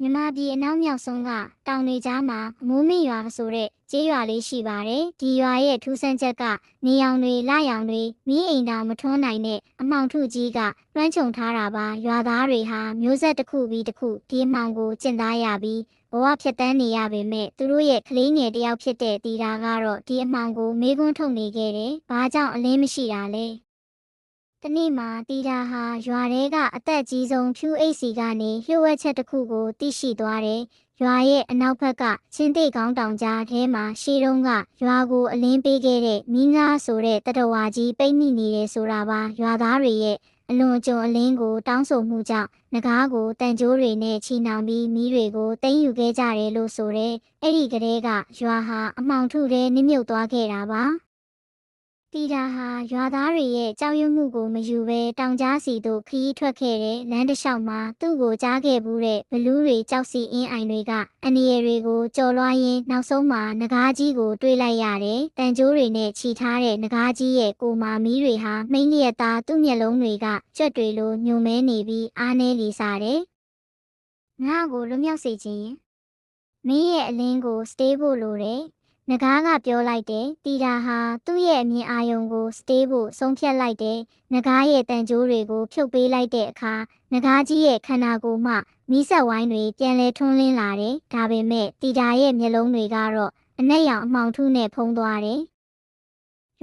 မြန်မာပြည်အနောက်မြောက်ဆုံးကတောင်တွေကြားမှာမိုးမင်းရွာဆိုတဲ့ကျေးရွာလေးရှိပါတယ်။ဒီရွာရဲ့ထူးဆန်းချက်ကနေရောင်တွေလရောင်တွေမီးအိမ်တောင်မထွန်းနိုင်တဲ့အမောင်ထုကြီးကလွှမ်းခြုံထားတာပါ။ရွာသားတွေဟာမျိုးဆက်တစ်ခုပြီးတစ်ခုဒီအမောင်ကိုကျင့်သားရပြီးဘဝဖြတ်တန်းနေရပေမဲ့သူတို့ရဲ့ကလေးငယ်တစ်ယောက်ဖြစ်တဲ့တီတာကတော့ဒီအမောင်ကိုမေးခွန်းထုတ်နေခဲ့တယ်။ဘာကြောင့်အလင်းမရှိတာလဲ။ တနေ့မှာတီတာဟာရွာထဲကအသက်ကြီးဆုံးဖြူအိတ်စီကနေလျှို့ဝှက်ချက်တစ်ခုကိုသိရှိသွားတယ်။ရွာရဲ့အနောက်ဘက်ကချင်းသိကောင်းတောင်ကြားထဲမှာရှေးတုန်းကရွာကိုအလင်းပေးခဲ့တဲ့မိငါဆိုတဲ့တတဝါကြီးပိတ်မိနေတယ်ဆိုတာပါရွာသားတွေရဲ့အလွန်အကျွံအလင်းကိုတောင်းဆိုမှုကြောင့်ငကားကိုတန်ကြိုးတွေနဲ့ချီနှောင်ပြီးမိတွေကိုတင်ယူခဲ့ကြတယ်လို့ဆိုတဲ့အဲ့ဒီကလေးကရွာဟာအမောင်ထုထဲနစ်မြုပ်သွားခဲ့တာပါ တီတာဟာရွာသားတွေရဲ့ကြောက်ရွံ့မှုကိုမယူဘဲတောင်ကြားစီသို့ခရီးထွက်ခဲ့တဲ့လမ်းတစ်လျှောက်မှာသူ့ကိုကြားခဲ့ဘူးတဲ့ဘလူးတွေကြောက်စီအင်းအိုင်တွေကအန်ဒီရယ်တွေကိုကြော်လွှားရင်းနောက်ဆုံးမှာငကားကြီးကိုတွေးလိုက်ရတယ်။တန်ကြိုးတွေနဲ့ခြိထားတဲ့ငကားကြီးရဲ့ကိုမာမီးတွေဟာမိန်းလျက်သားသူ့မျက်လုံးတွေကကြွက်တွေလိုညှို့မဲနေပြီးအားနည်းလီစားတယ်။ငါ့ကိုလွတ်မြောက်စေခြင်းရင်မင်းရဲ့အလင်းကိုစတေးဖို့လိုတယ်။ ငကားကပြောလိုက်တယ်တီတာဟာသူ့ရဲ့အမြင်အာရုံကိုစတေးဖို့ဆုံးဖြတ်လိုက်တယ်ငကားရဲ့တန်ကြိုးတွေကိုဖြုတ်ပေးလိုက်တဲ့အခါငကားကြီးရဲ့ခန္ဓာကိုယ်မှမီးဆက်ဝိုင်းတွေပြန်လဲထွန်းလင်းလာတယ်ဒါပေမဲ့တီတာရဲ့မျက်လုံးတွေကတော့အနက်ရောင်အမှောင်ထုနဲ့ဖုံးသွားတယ်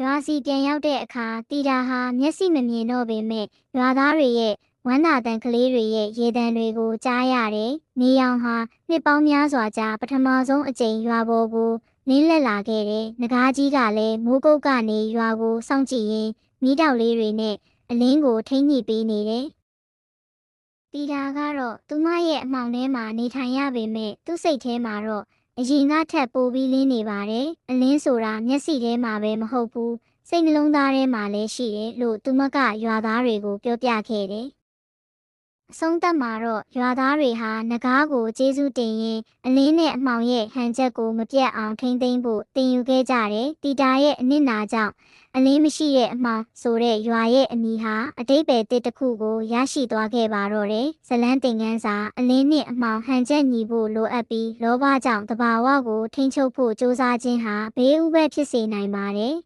ရွာစီပြန်ရောက်တဲ့အခါတီတာဟာမျက်စိမမြင်တော့ပေမဲ့ရွာသားတွေရဲ့ဝမ်းသာတန်ကလေးတွေရဲ့ရေတံတွေကိုကြားရတယ်။နေရောင်ဟာနှစ်ပေါင်းများစွာကြာပထမဆုံးအကြိမ်ရွာပေါ်ကို လင်းလက်လာခဲ့တယ်။ငကားကြီးကလည်းမိုးကုတ်ကနေရွာကိုစောင့်ကြည့်ရင်းမိတောက်လေးတွေနဲ့အလင်းကိုထိမ့်ညှိပေးနေတယ်။တီတာကတော့သူမရဲ့အမှောင်ထဲမှာနေထိုင်ရပေမဲ့သူ့စိတ်ထဲမှာတော့အရင်ကထက်ပိုပြီးလင်းနေပါတယ်။အလင်းဆိုတာမျက်စိထဲမှာပဲမဟုတ်ဘူး။စိတ်နှလုံးသားထဲမှာလည်းရှိတယ်လို့သူမကရွာသားတွေကိုပြောပြခဲ့တယ်။ အဆုံးသက်မှာတော့ရွာသားတွေဟာငကားကိုကျေးဇူးတင်ရင်အလင်းနဲ့အမှောင်ရဲ့ဟန်ချက်ကိုမပြတ်အောင်ထိမ့်သိမ့်ဖို့တင်ယူခဲ့ကြတယ်။တီတာရဲ့အနစ်နာကြောင့်အလင်းမရှိတဲ့အမှောင်ဆိုတဲ့ရွာရဲ့အမည်ဟာအတိတ်ပဲတစ်တစ်ခုကိုရရှိသွားခဲ့ပါတော့တယ်။ဇလန်းတင်ကန်းစာအလင်းနဲ့အမှောင်ဟန်ချက်ညီဖို့လိုအပ်ပြီးလောဘကြောင့်တဘာဝကိုထိမ့်ချုပ်ဖို့စ조사ခြင်းဟာဘေးဥပဒ်ဖြစ်စေနိုင်ပါတယ်။